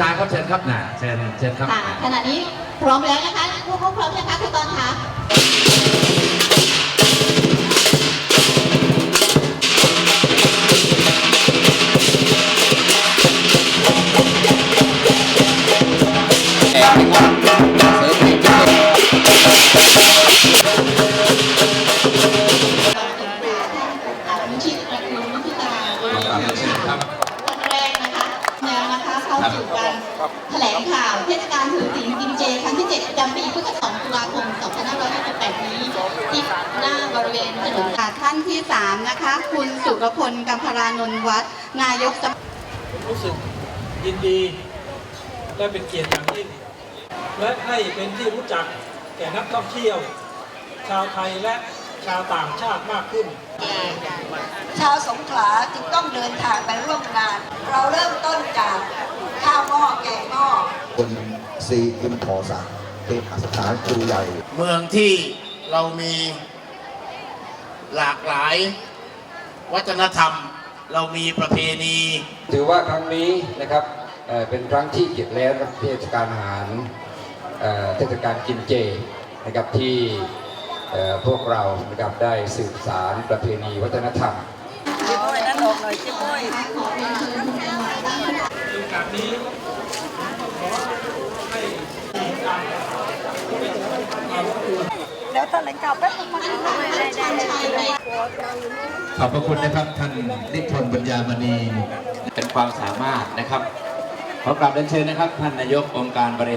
ชายครับเชิญครับน่ะเชิญเชิญครับค่ะขณะนี้พร้อมแล้วนะคะลูกๆพร้อมนะคะคุณตอนคะแอบนะครับเสริมให้เจ้าวิชิตประคุณวิชิตาวันเชิญครั นะคะเข้าสู่การแถลงข่าวเทศกาลถือศีลกินเจครั้งที่7ประจำปีพุทธศักราช 2 ตุลาคม 2568นี้ ที่หน้าบริเวณถนนค่ะท่านที่ 3 นะคะ คุณสุรพลกัมพรานนท์วัด นายกสภารู้สึกยินดีและเป็นเกียรติอย่างยิ่งและให้เป็นที่รู้จักแก่นักท่องเที่ยว ชาวไทยและชาวต่างชาติมากขึ้น ชาวสงขลาจึงต้องเดินทางไปร่วมงาน เราเริ่มต้นจาก ข้าวหม้อแกงหม้อคุณซีอิมพอสักเอกอักษรครูใหญ่ เมืองที่เรามีหลากหลาย วัฒนธรรม เรามีประเพณี ถือว่าครั้งนี้นะครับเอ่อเป็นครั้งที่เจ็ดแล้วนะครับเทศกาลอาหารเอ่อเทศกาลกินเจนะครับที่เอ่อพวกเรานะครับได้สืบสารประเพณีวัฒนธรรมในโอกาสนี้ขอให้มีการความร่วมมือขอบพระคุณนะครับท่านนิพนธ์ปัญญามณีเป็นความสามารถนะครับขอกราบเรียนเชิญนะครับ ท่านนายกองค์การบริหาร